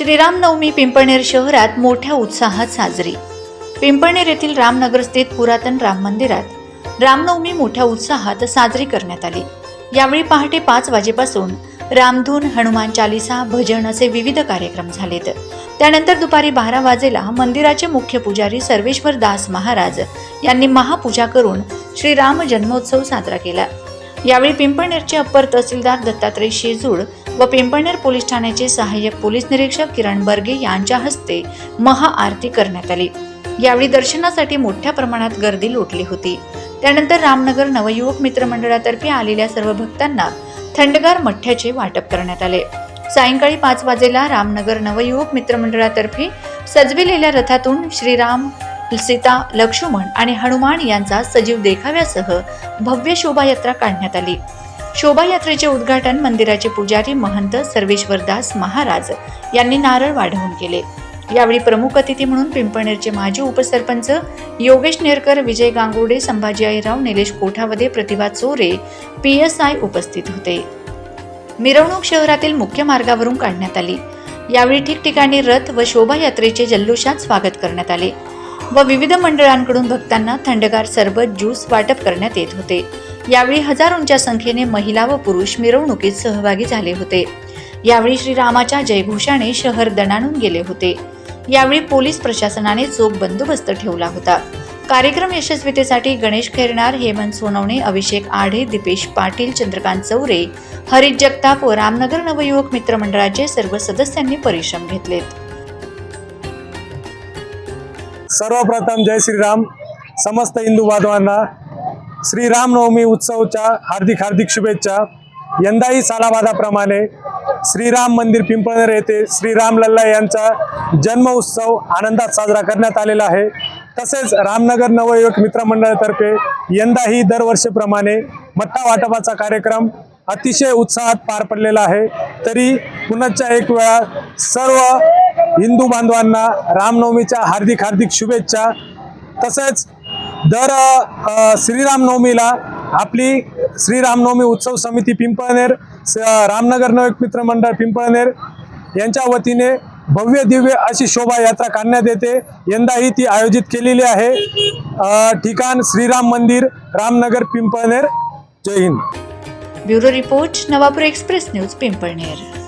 श्रीरामनवमी पिंपळनेर शहरात मोठ्या उत्साहात साजरी. पिंपळनेर येथील रामनगर स्थित पुरातन राम मंदिरात रामनवमी मोठ्या उत्साहात साजरी करण्यात आली. यावेळी पहाटे पाच वाजेपासून रामधून हनुमान चालिसा भजन असे विविध कार्यक्रम झालेत. त्यानंतर दुपारी बारा वाजेला मंदिराचे मुख्य पुजारी सर्वेश्वर दास महाराज यांनी महापूजा करून श्रीराम जन्मोत्सव साजरा केला. यावेळी पिंपळनेरचे अप्पर तहसीलदार दत्तात्रय शेजूळ व पिंपळनेर पोलीस ठाण्याचे सहाय्यक पोलीस निरीक्षक किरण बर्गे यांच्या हस्ते महाआरती करण्यात आली. यावेळी दर्शनासाठी मोठ्या प्रमाणात गर्दी लोटली होती. त्यानंतर रामनगर नवयुवक मित्र मंडळातर्फे आलेल्या सर्व भक्तांना थंडगार मठ्याचे वाटप करण्यात आले. सायंकाळी पाच वाजेला रामनगर नवयुवक मित्र मंडळातर्फे सजविलेल्या रथातून श्रीराम सीता लक्ष्मण आणि हनुमान यांचा सजीव देखाव्यासह भव्य शोभायात्रा काढण्यात आली. शोभायात्रेचे उद्घाटन मंदिराचे पुजारी महंत सर्वेश्वरदास महाराज यांनी नारळ वाढवून केले. यावेळी प्रमुख अतिथी म्हणून पिंपळनेरचे माजी उपसरपंच योगेश नेरकर विजय गांगुडे संभाजी आईराव निलेश कोठावदे प्रतिभा चोरे पी एस आय उपस्थित होते. मिरवणूक शहरातील मुख्य मार्गावरून काढण्यात आली. यावेळी ठिकठिकाणी रथ व शोभायात्रेचे जल्लोषात स्वागत करण्यात आले व विविध मंडळांकडून भक्तांना थंडगार सरबत ज्यूस वाटप करण्यात येत होते. यावेळी हजारोंच्या संख्येने महिला व पुरुष मिरवणुकीत सहभागी झाले होते. यावेळी श्रीरामाच्या जयघोषाने शहर दणाणून गेले होते. यावेळी पोलीस प्रशासनाने चोख बंदोबस्त ठेवला होता. कार्यक्रम यशस्वीतेसाठी गणेश खैरनार हेमंत सोनवणे अभिषेक आढे दीपेश पाटील चंद्रकांत चौरे हरित जगताप व रामनगर नवयुवक मित्र मंडळाचे सर्व सदस्यांनी परिश्रम घेतलेत. सर्वप्रथम जय श्रीराम. समस्त हिंदू बांधवांना श्रीरामनवमी उत्सवच्या हार्दिक हार्दिक शुभेच्छा. यंदाही सालाबादाप्रमाणे श्रीराम मंदिर पिंपळनेर येथे श्रीराम लल्ला यांचा जन्म उत्सव आनंदात साजरा करण्यात आलेला आहे. तसेच रामनगर नवयुवक मित्रमंडळातर्फे यंदाही दरवर्षीप्रमाणे मठ्ठा वाटपाचा कार्यक्रम अतिशय उत्साहात पार पडलेला आहे. तरी पुनश्च एक वेळा सर्व हिंदू बांधवांना रामनवमीच्या हार्दिक हार्दिक शुभेच्छा. तसेच दर श्रीरामनवमीला आपली श्रीरामनवमी उत्सव समिती पिंपळनेर स- रामनगर नवक मित्र मंडळ पिंपळनेर यांच्या वतीने भव्य दिव्य अशी शोभायात्रा काढण्यात येते. यंदाही ती आयोजित केलेली आहे. ठिकाण श्रीराम मंदिर रामनगर पिंपळनेर. जय Hind. Bureau report Navapur express news Pimpalner.